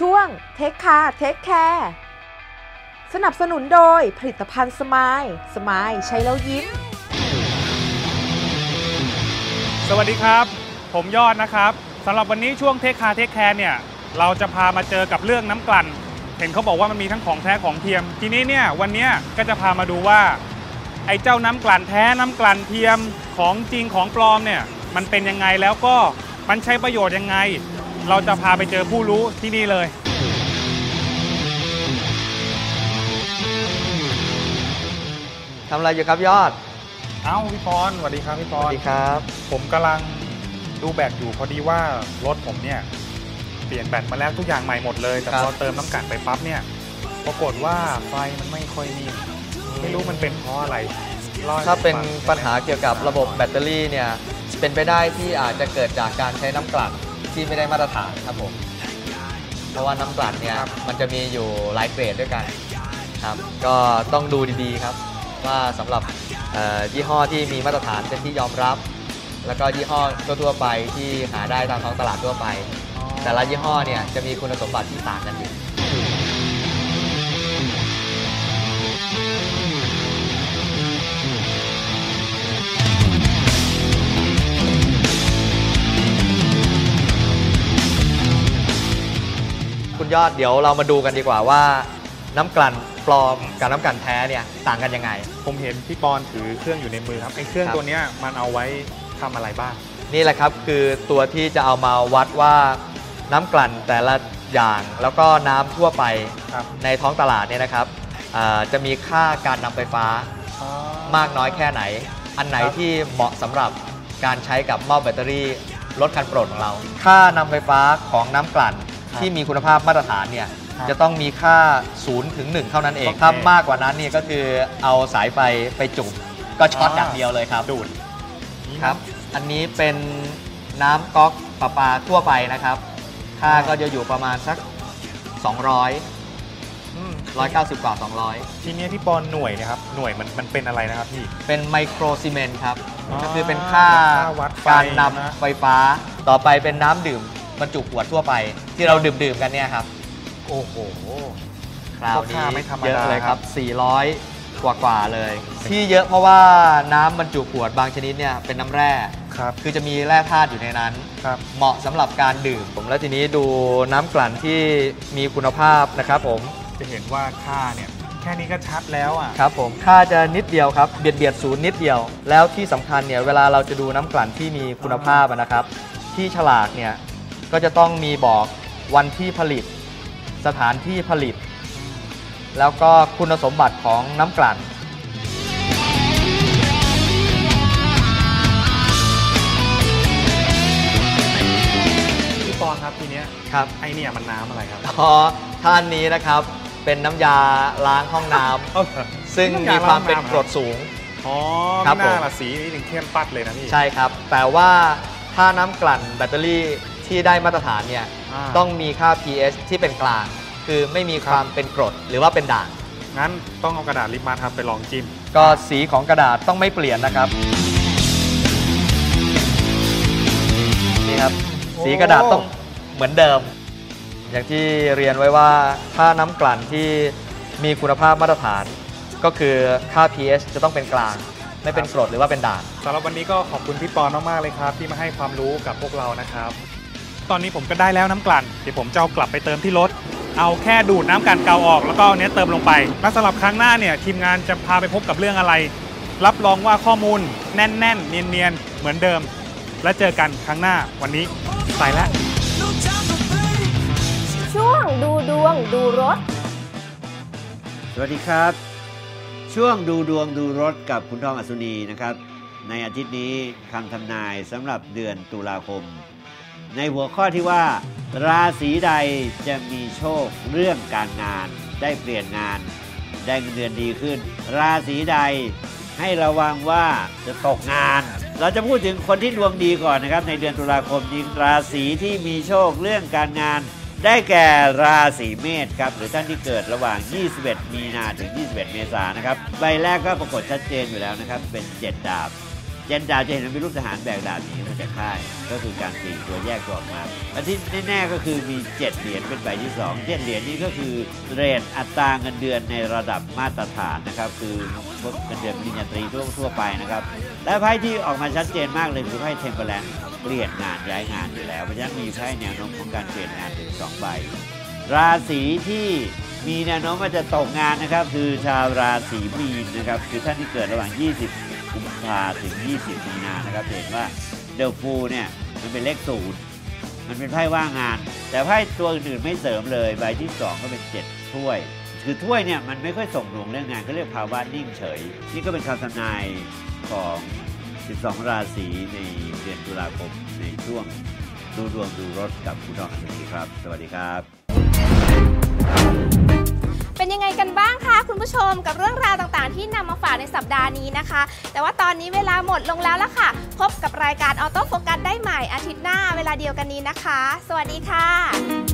ช่วงเทคคาเทคแคร์สนับสนุนโดยผลิตภัณฑ์สมายสมายใช้แล้วยิ้ม สวัสดีครับ ผมยอดนะครับสำหรับวันนี้ช่วงเทคคาเทคแคร์เนี่ยเราจะพามาเจอกับเรื่องน้ำกลั่น เห็นเขาบอกว่ามันมีทั้งของแท้ของเทียม ทีนี้เนี่ยวันนี้ก็จะพามาดูว่า ไอ้เจ้าน้ำกลั่นแท้น้ำกลั่นเทียมของจริงของปลอมเนี่ยมันเป็นยังไงแล้วก็มันใช้ประโยชน์ยังไง เราจะพาไปเจอผู้รู้ที่นี่เลย ทำอะไรอยู่ครับยอด เอ้าพี่ปอนสวัสดีครับพี่ปสอวัน สดีครับ ผมกำลังดูแบตอยู่พอดีว่ารถผมเนี่ย เปลี่ยนแบตมาแล้วทุกอย่างใหม่หมดเลย แต่ครับ พอเติมน้ำกลั่นไปปั๊บเนี่ย ปรากฏว่าไฟมันไม่ค่อยนิ่งไม่รู้มันเป็นเพราะอะไรล่ให้ถ้าเป็นผมฟังปัญหาเกี่ยวกับระบบแบตเตอรี่เนี่ย เป็นไปได้ที่อาจจะเกิดจากการใช้น้ำกลั่น ที่ไม่ได้มาตรฐานครับผม เพราะว่าน้ำกลั่นเนี่ยมันจะมีอยู่หลายเกรดด้วยกันครับ ก็ต้องดูดีๆครับ ว่าสำหรับยี่ห้อที่มีมาตรฐานเป็นที่ยอมรับ แล้วก็ยี่ห้อทั่วๆไปที่หาได้ตามท้องตลาดทั่วไป แต่ละยี่ห้อเนี่ยจะมีคุณสมบัติที่ต่างกันอยู่ ยอดเดี๋ยวเรามาดูกันดีกว่าว่า น้ำกลั่นปลอมกับน้ำกลั่นแท้เนี่ยต่างกันยังไง ผมเห็นพี่ปอนถือเครื่องอยู่ในมือครับไอ้เครื่องครับ ตัวเนี้ยมันเอาไว้ทำอะไรบ้าง นี่แหละครับคือตัวที่จะเอามาวัดว่าน้ำกลั่นแต่ละอย่างแล้วก็น้ำทั่วไปครับในท้องตลาดเนี่ยนะครับอ่าจะมีค่าการนำไฟฟ้า มากน้อยแค่ไหน อันไหนครับที่เหมาะสำหรับการใช้กับหม้อแบตเตอรี่รถคันโปรดของเรา ค่านำไฟฟ้าของน้ำกลั่น ที่มีคุณภาพมาตรฐานเนี่ยครับจะต้องมีค่า0ถึง1เท่านั้นเอง โอเคถ้ามากกว่านั้นเนี่ยก็คือเอาสายไฟไปจุ่มก็ช็อตอ่า อย่างเดียวเลยครับดูดนี่ครับ อันนี้เป็นน้ำก๊อกประปาทั่วไปนะครับ ค่าก็จะอยู่ประมาณสัก 200 อืม190 กว่า200ทีเนี้ยพี่ปอนหน่วยเนะครับหน่วยมันมันเป็นอะไรนะครับพี่เป็นไมโครซีเมนต์ครับ อ๋อก็คือเป็นค่าค่าวัดไฟการนนะำไฟฟ้า ต่อไปเป็นน้ำดื่ม บรรจุขวดทั่วไปที่เราดื่มดื่มๆกันเนี่ยครับ โอ้โหคราวก็นี้ค่าไม่ธรรมดา เยอะเลยคครัรับบ400 กว่ากว่าๆเลย ที่เยอะเพราะว่าน้ำบรรจุขวดบางชนิดเนี่ยเป็นน้ำแร่ ครับคือจะมีแร่ธาตุอยู่ในนั้น ครับ เหมาะสำหรับการดื่มผมแล้วทีนี้ดูน้ำกลั่นที่มีคุณภาพนะครับผม จะเห็นว่าค่าเนี่ยแค่นี้ก็ชัดแล้วอะ ครับผมค่าจะนิดเดียวครับเบียดเบียดศูนย์นิดเดียว แล้วที่สำคัญเนี่ยเวลาเราจะดูน้ำกลั่นที่มีคุณภาพอะนะครับ ที่ฉลากเนี่ย ก็จะต้องมีบอกวันที่ผลิต สถานที่ผลิต แล้วก็คุณสมบัติของน้ำกลั่น พี่ปอนครับทีเนี้ยครับ ไอเนี่ยมันน้ำอะไรครับอ๋อท่านนี้นะครับเป็นน้ำยาล้างห้องน้ำเอ้าเหรอซึ่งน้ำยามีความล้างเป็นน้ำกรดสูง อ๋อครับไม่น่าผม ละสีนี่ถึงเข้มปัดเลยนะพี่ ใช่ครับ แต่ว่าถ้าน้ำกลั่นแบตเตอรี่ ที่ได้มาตรฐานเนี่ยาต้องมีค่า pH ที่เป็นกลาง คือไม่มีความเป็นกรดหรือว่าเป็นด่าง งั้นต้องเอากระดาษลิปมาครับไปลองจิ้ม ก็สีของกระดาษต้องไม่เปลี่ยนนะครับ นี่ครับ โอ้ สีกระดาษต้องเหมือนเดิม อย่างที่เรียนไว้ว่าถ้าน้ำกลั่นที่มีคุณภาพมาตรฐาน ก็คือค่า pH จะต้องเป็นกลาง ไม่เป็นกรดหรือว่าเป็นด่าง สำหรับวันนี้ก็ขอบคุณพี่ปอนมากๆเลยครับ ที่มาให้ความรู้กับพวกเรานะครับ ตอนนี้ผมก็ได้แล้วน้ำกลั่นเดี๋ยวผมจะเอากลับไปเติมที่รถ เอาแค่ดูดน้ำกลั่นเก่าออกแล้วก็เอาเนี้ยเติมลงไปและสำหรับครั้งหน้าเนี่ยทีมงานจะพาไปพบกับเรื่องอะไร รับรองว่าข้อมูลแน่นๆ เนียนๆ เหมือนเดิม และเจอกันครั้งหน้าวันนี้ไปแล้วช่วงดูดวงดูรถ สวัสดีครับ ช่วงดูดวงดูรถกับคุณทองอัศนีนะครับ ในอาทิตย์นี้คำทำนายสำหรับเดือนตุลาคม ในหัวข้อที่ว่า ราศีใดจะมีโชคเรื่องการงาน ได้เปลี่ยนงาน ได้เงินเดือนดีขึ้น ราศีใดให้ระวังว่าจะตกงาน เราจะพูดถึงคนที่ดวงดีก่อนนะครับ ในเดือนตุลาคมนี้ราศีที่มีโชคเรื่องการงาน ได้แก่ราศีเมษครับหรือท่านที่เกิดระหว่าง 21 มีนาถึง 21 เมษายนนะครับใบแรกก็ปรากฏชัดเจนอยู่แล้วนะครับ เป็น 7 ดาบ เจนดาวจะเห็นว่ามีรูปทหารแบกดาบหนีมาจากค่าย ก็คือการปลีกตัวแยกตัวออกมาอันที่แน่ๆก็คือมี 7 เหรียญเป็นใบที่2 7เหรียญนี้ก็คือเรทอัตราเงินเดือนในระดับมาตรฐานนะครับ คือเงินเดือนปริญญาตรีทั่วทั่วไปนะครับ และไพ่ที่ออกมาชัดเจนมากเลยคือไพ่เทมเปอร์แลนด์เปลี่ยนงานย้ายงานอยู่แล้วเพราะฉะนั้นมีไพ่แนวโน้มของการเปลี่ยนงานถึงสองใบราศีที่มีแนวโน้มว่าจะตกงานนะครับ คือชาวราศีมีนนะครับ คือท่านที่เกิดระหว่าง 20 กุมภาถึง 20 มีนานะครับเห็นว่าเดลฟูเนี่ยมันเป็นเลขศูนย์มันเป็นไพ่ว่างงาน แต่ไพ่ตัวอื่นๆไม่เสริมเลยใบที่ 2 ก็เป็น 7 ถ้วย คือถ้วยเนี่ยมันไม่ค่อยส่งหนวงเรื่องงานก็เรียกภาวะนิ่งเฉย นี่ก็เป็นคำทำนายของ 12 ราศีในเดือนตุลาคมในช่วงดูดวงดูรถกับคุณทองอัศนีครับ สวัสดีครับ ยังไงกันบ้างคะคุณผู้ชมกับเรื่องราวต่างๆ ที่นำมาฝากในสัปดาห์นี้นะคะ แต่ว่าตอนนี้เวลาหมดลงแล้วละค่ะ พบกับรายการออโต้โฟกัสได้ใหม่อาทิตย์หน้าเวลาเดียวกันนี้นะคะ สวัสดีค่ะ